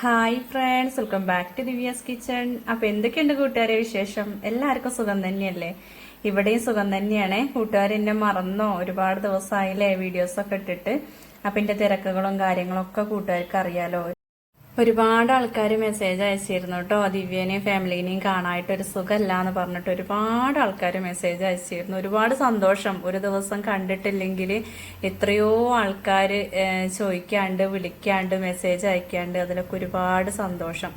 Hi friends welcome back to Divya's kitchen അപ്പൊ എന്തൊക്കെയുണ്ട് കൂട്ടുകാരെ വിശേഷം? എല്ലാവർക്കും സുഖം തന്നെയല്ലേ? ഇവിടെയും സുഖം തന്നെയാണ്. കൂട്ടുകാർ എന്നെ മറന്നോ? ഒരുപാട് ദിവസമായില്ലേ വീഡിയോസ് ഒക്കെ ഇട്ടിട്ട്. അപ്പൊ എന്റെ തിരക്കുകളും കാര്യങ്ങളും ഒക്കെ കൂട്ടുകാർക്ക് അറിയാലോ. ഒരുപാട് ആൾക്കാർ മെസ്സേജ് അയച്ചിരുന്നു കേട്ടോ. ദിവ്യനെയും ഫാമിലിനെയും കാണാനായിട്ട് ഒരു സുഖമല്ല എന്ന് പറഞ്ഞിട്ട് ഒരുപാട് ആൾക്കാർ മെസ്സേജ് അയച്ചിരുന്നു. ഒരുപാട് സന്തോഷം. ഒരു ദിവസം കണ്ടിട്ടില്ലെങ്കിൽ എത്രയോ ആൾക്കാർ ചോദിക്കാണ്ട് വിളിക്കാണ്ട് മെസ്സേജ് അയക്കാണ്ട് അതിലൊക്കെ ഒരുപാട് സന്തോഷം.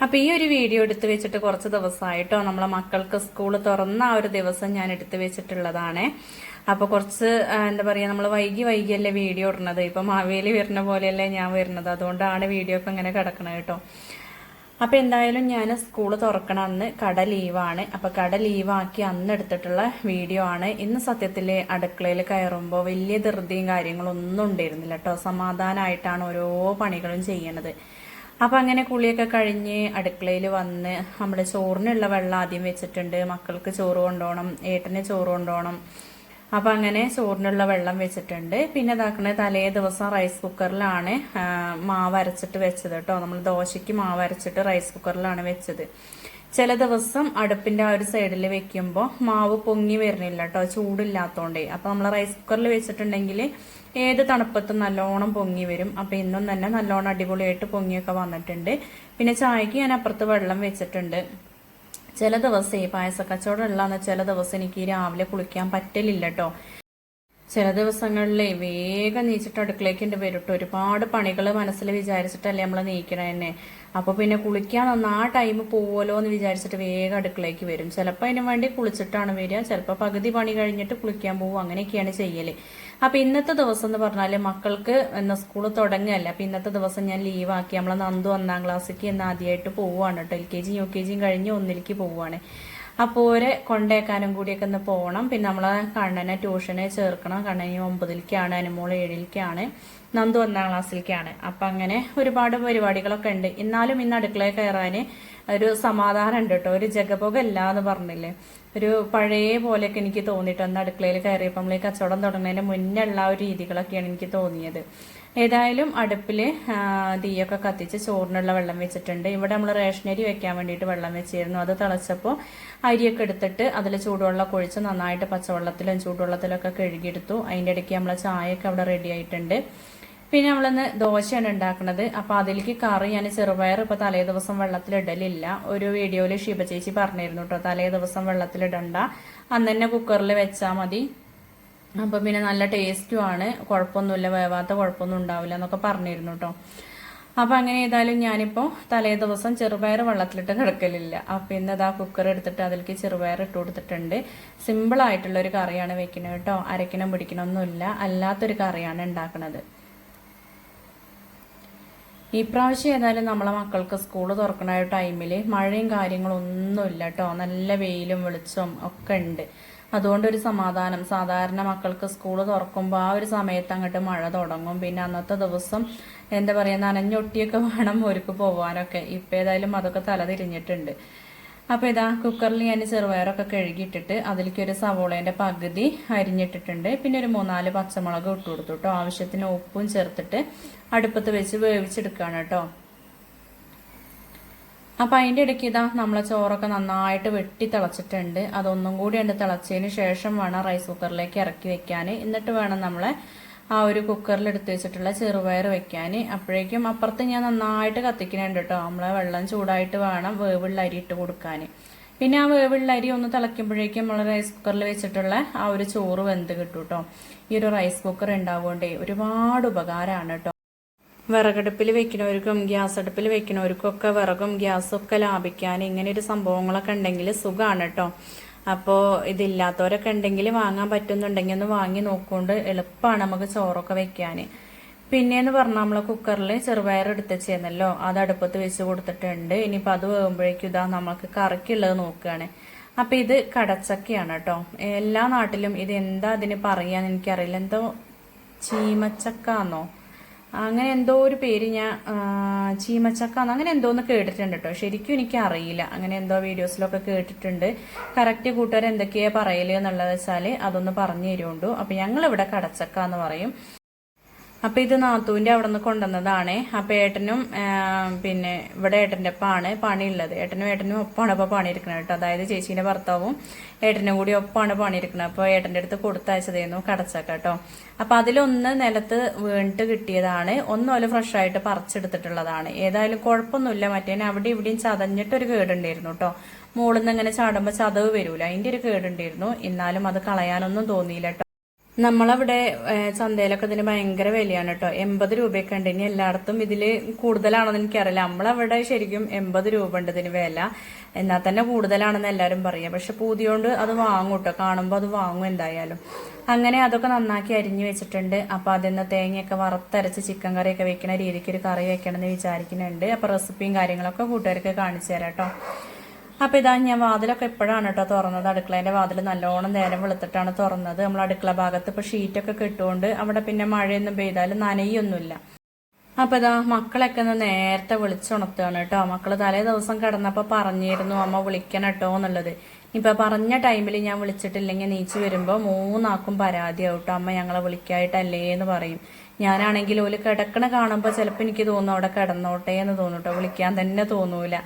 അപ്പൊ ഈ ഒരു വീഡിയോ എടുത്തു വെച്ചിട്ട് കുറച്ച് ദിവസമായിട്ടോ നമ്മളെ മക്കൾക്ക് സ്കൂൾ തുറന്ന ആ ഒരു ദിവസം ഞാൻ എടുത്തു വെച്ചിട്ടുള്ളതാണ്. അപ്പൊ കുറച്ച് എന്താ പറയാ നമ്മൾ വൈകി വൈകിയല്ലേ വീഡിയോ ഇടുന്നത്. ഇപ്പൊ മാവേലി വരുന്ന പോലെയല്ലേ ഞാൻ വരുന്നത്. അതുകൊണ്ടാണ് വീഡിയോ ഒക്കെ ഇങ്ങനെ കിടക്കണത് കേട്ടോ. അപ്പൊ എന്തായാലും ഞാൻ സ്കൂൾ തുറക്കണ അന്ന് കട ലീവാണ്. അപ്പൊ കട ലീവാക്കി അന്ന് എടുത്തിട്ടുള്ള വീഡിയോ ആണ്. ഇന്ന് സത്യത്തിൽ അടുക്കളയിൽ കയറുമ്പോൾ വലിയ ധൃതിയും കാര്യങ്ങളും ഒന്നും ഉണ്ടായിരുന്നില്ല കേട്ടോ. സമാധാനമായിട്ടാണ് ഓരോ പണികളും ചെയ്യണത്. അപ്പൊ അങ്ങനെ കുളിയൊക്കെ കഴിഞ്ഞ് അടുക്കളയിൽ വന്ന് നമ്മുടെ ചോറിനുള്ള വെള്ളം ആദ്യം വെച്ചിട്ടുണ്ട്. മക്കൾക്ക് ചോറ് കൊണ്ടുപോകണം ഏട്ടന് ചോറ് കൊണ്ടുപോകണം. അപ്പൊ അങ്ങനെ ചോറിനുള്ള വെള്ളം വെച്ചിട്ടുണ്ട്. പിന്നെ ഇതാക്കണത് തലേ ദിവസം റൈസ് കുക്കറിലാണ് മാവ് അരച്ചിട്ട് വെച്ചത് കേട്ടോ. നമ്മൾ ദോശയ്ക്ക് മാവ് അരച്ചിട്ട് റൈസ് കുക്കറിലാണ് വെച്ചത്. ചില ദിവസം അടുപ്പിന്റെ ആ ഒരു സൈഡിൽ വെക്കുമ്പോൾ മാവ് പൊങ്ങി വരുന്നില്ല കേട്ടോ ചൂടില്ലാത്തോണ്ടേ. അപ്പൊ നമ്മൾ റൈസ് കുക്കറിൽ വെച്ചിട്ടുണ്ടെങ്കിൽ ഏത് തണുപ്പത്തും നല്ലോണം പൊങ്ങി വരും. അപ്പൊ ഇന്നും തന്നെ നല്ലോണം അടിപൊളിയായിട്ട് പൊങ്ങിയൊക്കെ വന്നിട്ടുണ്ട്. പിന്നെ ചായക്ക് ഞാൻ അപ്പുറത്ത് വെള്ളം വെച്ചിട്ടുണ്ട്. ചില ദിവസം ഈ പായസ കച്ചവടം ഉള്ളതെന്ന് ചില ദിവസം എനിക്ക് രാവിലെ കുളിക്കാൻ പറ്റലില്ല കേട്ടോ ചില ദിവസങ്ങളിൽ വേഗം നീച്ചിട്ട് അടുക്കളേക്ക് ഉണ്ട് വരും. ഒരുപാട് പണികൾ മനസ്സിൽ വിചാരിച്ചിട്ടല്ലേ നമ്മൾ നീക്കണേ തന്നെ അപ്പൊ പിന്നെ കുളിക്കാൻ ഒന്ന് ആ ടൈം പോവല്ലോ എന്ന് വിചാരിച്ചിട്ട് വേഗം അടുക്കളേക്ക് വരും. ചിലപ്പോൾ അതിന് വേണ്ടി കുളിച്ചിട്ടാണ് വരിക. ചിലപ്പോൾ പകുതി പണി കഴിഞ്ഞിട്ട് കുളിക്കാൻ പോവും. അങ്ങനെയൊക്കെയാണ് ചെയ്യൽ. അപ്പൊ ഇന്നത്തെ ദിവസം എന്ന് പറഞ്ഞാൽ മക്കൾക്ക് എന്ന സ്കൂൾ തുടങ്ങുകയല്ല അപ്പൊ ഇന്നത്തെ ദിവസം ഞാൻ ലീവാക്കി നമ്മളെ നന്ദു ഒന്നാം ക്ലാസ്സിലേക്ക് ഇന്ന് ആദ്യമായിട്ട് പോവുകയാണ് കേട്ടോ എൽ കെ ജിയും യു കെ ജിയും കഴിഞ്ഞ് ഒന്നിലേക്ക് പോവുകയാണ് അപ്പോൾ ഓരെ കൊണ്ടേക്കാനും കൂടിയൊക്കെ ഒന്ന് പോകണം പിന്നെ നമ്മളെ കണ്ണനെ ട്യൂഷനെ ചേർക്കണം. കണ്ണനി ഒമ്പതിലേക്കാണ് അനുമോൾ ഏഴിലേക്കാണ് നന്ദു ഒന്നാം ക്ലാസ്സിലേക്കാണ് അപ്പൊ അങ്ങനെ ഒരുപാട് പരിപാടികളൊക്കെ ഉണ്ട്. എന്നാലും ഇന്ന് അടുക്കളയിൽ കയറാന് ഒരു സമാധാനം ഉണ്ട് കേട്ടോ ഒരു ജഗപുക അല്ല എന്ന് പറഞ്ഞില്ലേ? ഒരു പഴയ പോലെയൊക്കെ എനിക്ക് തോന്നിയിട്ട് അന്ന് അടുക്കളയിൽ കയറിയപ്പോൾ നമ്മൾ ഈ കച്ചവടം തുടങ്ങുന്നതിന് മുന്നേ ഉള്ള ഒരു രീതികളൊക്കെയാണ് എനിക്ക് തോന്നിയത്. ഏതായാലും അടുപ്പിൽ തീയൊക്കെ കത്തിച്ച് ചോറിനുള്ള വെള്ളം വെച്ചിട്ടുണ്ട്. ഇവിടെ നമ്മൾ റേഷനരി വെക്കാൻ വേണ്ടിയിട്ട് വെള്ളം വെച്ചിരുന്നു. അത് തിളച്ചപ്പോൾ അരിയൊക്കെ എടുത്തിട്ട് അതിൽ ചൂടുവെള്ളം ഒഴിച്ച് നന്നായിട്ട് പച്ചവെള്ളത്തിലും ചൂടുവെള്ളത്തിലൊക്കെ കഴുകിയെടുത്തു. അതിന്റെ ഇടയ്ക്ക് നമ്മളെ ചായയൊക്കെ അവിടെ റെഡി ആയിട്ടുണ്ട്. പിന്നെ നമ്മളിന്ന് ദോശയാണ് ഉണ്ടാക്കുന്നത്. അപ്പൊ അതിലേക്ക് കറി ഞാൻ ചെറുപയർ ഇപ്പൊ തലേ ദിവസം വെള്ളത്തിലിടലില്ല. ഒരു വീഡിയോയിൽ ഷീബ ചേച്ചി പറഞ്ഞിരുന്നു കേട്ടോ തലേ ദിവസം വെള്ളത്തിലിടണ്ട. അന്ന് തന്നെ കുക്കറിൽ വെച്ചാൽ മതി. അപ്പൊ പിന്നെ നല്ല ടേസ്റ്റും ആണ്. കുഴപ്പമൊന്നുമില്ല വേവാത്ത കുഴപ്പമൊന്നും ഉണ്ടാവില്ല എന്നൊക്കെ പറഞ്ഞിരുന്നു കേട്ടോ അപ്പൊ അങ്ങനെ ഏതായാലും ഞാനിപ്പോ തലേ ദിവസം ചെറുപയർ വെള്ളത്തിലിട്ട് കിടക്കലില്ല. അപ്പൊ ഇന്ന് അതാ കുക്കർ എടുത്തിട്ട് അതിലേക്ക് ചെറുപയർ ഇട്ട് കൊടുത്തിട്ടുണ്ട്. ഒരു കറിയാണ് വെക്കുന്നത് കേട്ടോ അരക്കണം പിടിക്കണമൊന്നുമില്ല അല്ലാത്തൊരു കറിയാണ് ഉണ്ടാക്കുന്നത് ഈ പ്രാവശ്യം ഏതായാലും നമ്മളെ മക്കൾക്ക് സ്കൂൾ തുറക്കണ ടൈമിൽ മഴയും കാര്യങ്ങളും ഒന്നുമില്ല കേട്ടോ നല്ല വെയിലും വെളിച്ചവും ഒക്കെ ഉണ്ട്. അതുകൊണ്ട് ഒരു സമാധാനം. സാധാരണ മക്കൾക്ക് സ്കൂൾ തുറക്കുമ്പോൾ ആ ഒരു സമയത്ത് അങ്ങോട്ട് മഴ തുടങ്ങും. പിന്നെ അന്നത്തെ ദിവസം എന്താ പറയുക നനഞ്ഞൊട്ടിയൊക്കെ വേണം ഒരുക്ക് പോവാനൊക്കെ. ഇപ്പം ഏതായാലും അതൊക്കെ തല തിരിഞ്ഞിട്ടുണ്ട് അപ്പോൾ ഇതാ കുക്കറിൽ ഞാൻ ചെറുപയറൊക്കെ കഴുകിയിട്ടിട്ട് അതിലേക്ക് ഒരു സവോളേന്റെ പകുതി അരിഞ്ഞിട്ടിട്ടുണ്ട്. പിന്നെ ഒരു മൂന്നാൽ പച്ചമുളക് ഇട്ട് കൊടുത്തു കേട്ടോ ആവശ്യത്തിന് ഉപ്പും ചേർത്തിട്ട് അടുപ്പത്ത് വെച്ച് വേവിച്ചെടുക്കുകയാണ് കേട്ടോ അപ്പൊ അതിന്റെ ഇടയ്ക്ക് ഇതാ നമ്മളെ ചോറൊക്കെ നന്നായിട്ട് വെട്ടി തിളച്ചിട്ടുണ്ട്. അതൊന്നും കൂടി ഉണ്ട് തിളച്ചതിന് ശേഷം വേണം റൈസ് കുക്കറിലേക്ക് ഇറക്കി വെക്കാൻ എന്നിട്ട് വേണം നമ്മളെ ആ ഒരു കുക്കറിൽ എടുത്തു വെച്ചിട്ടുള്ള ചെറുപയർ വെക്കാൻ അപ്പോഴേക്കും അപ്പുറത്ത് ഞാൻ നന്നായിട്ട് കത്തിക്കുന്നുണ്ട് കേട്ടോ നമ്മളെ വെള്ളം ചൂടായിട്ട് വേണം വേവുള്ള അരി ഇട്ട് കൊടുക്കാൻ പിന്നെ ആ വേവുള്ള അരി ഒന്ന് തിളയ്ക്കുമ്പോഴേക്കും നമ്മൾ റൈസ് കുക്കറിൽ വെച്ചിട്ടുള്ള ആ ഒരു ചോറ് വെന്ത് കിട്ടും കേട്ടോ ഈ ഒരു റൈസ് കുക്കർ ഉണ്ടാവുകൊണ്ടേ ഒരുപാട് ഉപകാരമാണ് കേട്ടോ വിറകടുപ്പിൽ വെക്കുന്നവർക്കും ഗ്യാസ് അടുപ്പിൽ വെക്കുന്നവർക്കും ഒക്കെ വിറകും ഗ്യാസും ഒക്കെ ലാഭിക്കാൻ ഇങ്ങനെ ഒരു സംഭവങ്ങളൊക്കെ ഉണ്ടെങ്കിൽ സുഖമാണ് കേട്ടോ അപ്പോൾ ഇതില്ലാത്തവരൊക്കെ ഉണ്ടെങ്കിൽ വാങ്ങാൻ പറ്റുന്നുണ്ടെങ്കിൽ ഒന്ന് വാങ്ങി നോക്കുകൊണ്ട് എളുപ്പമാണ് നമുക്ക് ചോറൊക്കെ വെക്കാൻ. പിന്നെയെന്ന് പറഞ്ഞാൽ നമ്മൾ കുക്കറിൽ ചെറുപയർ വെച്ചിരുന്നല്ലോ അത് അടുപ്പത്ത് വെച്ച് കൊടുത്തിട്ടുണ്ട്. ഇനിയിപ്പോൾ അത് വേകുമ്പോഴേക്കും ഇതാ നമുക്ക് കറിക്കുള്ളത് നോക്കുകയാണ്. അപ്പൊ ഇത് കടച്ചക്കയാണ് കേട്ടോ. എല്ലാ നാട്ടിലും ഇത് എന്താ അതിന് പറയാന്ന് എനിക്കറിയില്ല. എന്തോ ചീമച്ചക്കാന്നോ? അങ്ങനെ എന്തോ ഒരു പേര് ഞാൻ ചീമച്ചക്ക അങ്ങനെ എന്തോ ഒന്ന് കേട്ടിട്ടുണ്ട് കേട്ടോ. ശരിക്കും എനിക്ക് അറിയില്ല. അങ്ങനെ എന്തോ വീഡിയോസിലൊക്കെ കേട്ടിട്ടുണ്ട്. കറക്റ്റ് കൂട്ടുകാർ എന്തൊക്കെയാ പറയൽ എന്നുള്ളത് വെച്ചാൽ അതൊന്ന് പറഞ്ഞു തരുമുണ്ടു അപ്പൊ ഞങ്ങളിവിടെ കടച്ചക്ക എന്ന് പറയും. അപ്പൊ ഇത് നാത്തുവിന്റെ അവിടെ നിന്ന് കൊണ്ടുവന്നതാണ്. അപ്പൊ ഏട്ടനും പിന്നെ ഇവിടെ ഏട്ടന്റെ അപ്പാണ് പണിയുള്ളത്. ഏട്ടനും ഏട്ടനും ഒപ്പാണ് ഇപ്പൊ പണിയിരിക്കണത് കേട്ടോ. അതായത് ചേച്ചീന്റെ ഭർത്താവും ഏട്ടനും കൂടി ഒപ്പാണ് പണിയിരിക്കണത് അപ്പൊ ഏട്ടന്റെ അടുത്ത് കൊടുത്തയച്ചതായിരുന്നു കടച്ചക്ക കേട്ടോ. അപ്പൊ അതിലൊന്ന് നിലത്ത് വീണിട്ട് കിട്ടിയതാണ്. ഫ്രഷ് ആയിട്ട് പറിച്ചെടുത്തിട്ടുള്ളതാണ്. ഏതായാലും കുഴപ്പമൊന്നുമില്ല. മറ്റേ അവിടെ ഇവിടെയും ചതഞ്ഞിട്ട് ഒരു കേടുണ്ടായിരുന്നു കേട്ടോ. മുകളിൽ നിന്ന് ഇങ്ങനെ ചാടുമ്പോൾ ചതവ് വരൂല. അതിന്റെ ഒരു കേടുണ്ടായിരുന്നു. എന്നാലും അത് കളയാനൊന്നും തോന്നിയില്ല നമ്മളവിടെ ചന്തയിലൊക്കെ ഇതിന് ഭയങ്കര വിലയാണ് കേട്ടോ. എൺപത് രൂപയൊക്കെ ഉണ്ട്. ഇനി എല്ലായിടത്തും ഇതിൽ കൂടുതലാണെന്ന് എനിക്കറിയില്ല. നമ്മളവിടെ ശരിക്കും എൺപത് രൂപ ഉണ്ട് ഇതിന് വില. എന്നാൽ തന്നെ കൂടുതലാണെന്ന് എല്ലാവരും പറയാം. പക്ഷെ പൂതിയോണ്ട് അത് വാങ്ങും കേട്ടോ. കാണുമ്പോൾ അത് വാങ്ങും എന്തായാലും. അങ്ങനെ അതൊക്കെ നന്നാക്കി അരിഞ്ഞു വെച്ചിട്ടുണ്ട്. അപ്പൊ അതിന്ന് തേങ്ങയൊക്കെ വറുത്തരച്ച് ചിക്കൻ കറിയൊക്കെ വെക്കുന്ന രീതിക്ക് ഒരു കറി വെക്കണം എന്ന് വിചാരിക്കുന്നുണ്ട്. അപ്പൊ റെസിപ്പിയും കാര്യങ്ങളൊക്കെ കൂട്ടുകാർക്ക് കാണിച്ചു തരാം കേട്ടോ. അപ്പൊ ഇതാ ഞാൻ വാതിലൊക്കെ എപ്പോഴാണ് കേട്ടോ തുറന്നത്. അടുക്കളേന്റെ വാതിൽ നല്ലോണം നേരം വെളുത്തിട്ടാണ് തുറന്നത്. നമ്മൾ അടുക്കള ഭാഗത്ത് ഇപ്പൊ ഷീറ്റൊക്കെ കിട്ടുകൊണ്ട് അവിടെ പിന്നെ മഴയൊന്നും പെയ്താലും നനയൊന്നുമില്ല. അപ്പൊ ഇതാ മക്കളൊക്കെ ഒന്ന് നേരത്തെ വിളിച്ചുണർത്തുകയാണ് കേട്ടോ മക്കൾ തലേ ദിവസം കിടന്നപ്പോ പറഞ്ഞിരുന്നു അമ്മ വിളിക്കണം കേട്ടോ എന്നുള്ളത്. ഇപ്പൊ പറഞ്ഞ ടൈമിൽ ഞാൻ വിളിച്ചിട്ടില്ലെങ്കിൽ നീച്ചു വരുമ്പോ മൂന്നാക്കും പരാതിയാവും കേട്ടോ അമ്മ ഞങ്ങളെ വിളിക്കായിട്ടല്ലേ എന്ന് പറയും. ഞാനാണെങ്കിൽ ഓൽ കിടക്കണ കാണുമ്പോൾ ചിലപ്പോൾ എനിക്ക് തോന്നും അവിടെ കിടന്നോട്ടെ എന്ന് തോന്നൂട്ടോ വിളിക്കാൻ തന്നെ തോന്നൂല.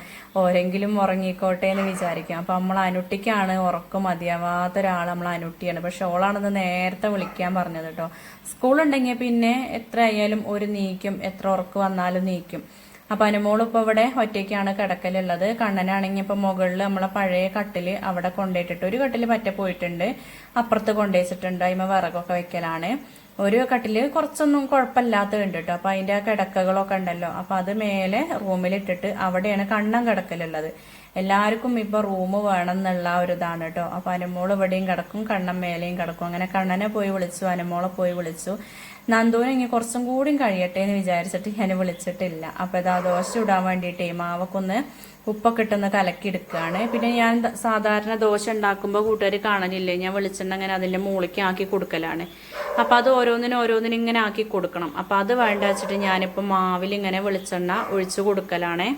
ഓരെങ്കിലും ഉറങ്ങിക്കോട്ടെ എന്ന് വിചാരിക്കും. അപ്പൊ നമ്മൾ അനുട്ടിക്കാണ് ഉറക്കം മതിയാവാത്ത ഒരാൾ നമ്മൾ അനുട്ടിയാണ്. പക്ഷെ ഓളാണെന്ന് നേരത്തെ വിളിക്കാൻ പറഞ്ഞത് കേട്ടോ സ്കൂളുണ്ടെങ്കിൽ പിന്നെ എത്ര ആയാലും ഒരു നീക്കും എത്ര ഉറക്ക് വന്നാലും നീക്കും. അപ്പൊ അനുമോൾ ഇപ്പൊ ഇവിടെ ഒറ്റയ്ക്കാണ് കിടക്കലുള്ളത്. കണ്ണനാണെങ്കിൽ ഇപ്പൊ മുകളിൽ നമ്മളെ പഴയ കട്ടിൽ അവിടെ കൊണ്ടുപോയിട്ടിട്ട് ഒരു കട്ടിൽ പറ്റ പോയിട്ടുണ്ട്. അപ്പുറത്ത് കൊണ്ടുവച്ചിട്ടുണ്ട് അതിമ വിറകൊക്കെ വെക്കലാണ്. ഒരു കട്ടിൽ കുറച്ചൊന്നും കുഴപ്പമില്ലാത്ത ഉണ്ട് കേട്ടോ. അപ്പൊ അതിന്റെ ആ കിടക്കകളൊക്കെ ഉണ്ടല്ലോ. അപ്പൊ അത് മേലെ റൂമിലിട്ടിട്ട് അവിടെയാണ് കണ്ണം കിടക്കലുള്ളത്. എല്ലാവർക്കും ഇപ്പൊ റൂം വേണം എന്നുള്ള ഒരു ഇതാണ് കേട്ടോ. അപ്പൊ അനുമോൾ ഇവിടെയും കിടക്കും കണ്ണൻ മേലെയും കിടക്കും. അങ്ങനെ കണ്ണനെ പോയി വിളിച്ചു അനുമോളെ പോയി വിളിച്ചു. നന്ദുവിനെ ഇനി കുറച്ചും കൂടിയും കഴിയട്ടെ എന്ന് വിചാരിച്ചിട്ട് ഞാൻ വിളിച്ചിട്ടില്ല. അപ്പൊ ഇതാ ദോശ ഇടാൻ വേണ്ടിയിട്ടേ മാവക്കൊന്ന് ഉപ്പൊക്കെ ഇട്ടൊന്ന് കലക്കി എടുക്കുകയാണ്. പിന്നെ ഞാൻ സാധാരണ ദോശ ഉണ്ടാക്കുമ്പോൾ കൂട്ടുകാർ കാണലില്ലേ? ഞാൻ വെളിച്ചെണ്ണ അങ്ങനെ അതിന്റെ മൂളിക്ക് ആക്കി കൊടുക്കലാണ്. അപ്പൊ അത് ഓരോന്നിനും ഓരോന്നിനും ഇങ്ങനെ ആക്കി കൊടുക്കണം. അപ്പം അത് വേണ്ട വെച്ചിട്ട് ഞാനിപ്പോൾ മാവിൽ ഇങ്ങനെ വെളിച്ചെണ്ണ ഒഴിച്ചു കൊടുക്കലാണേ.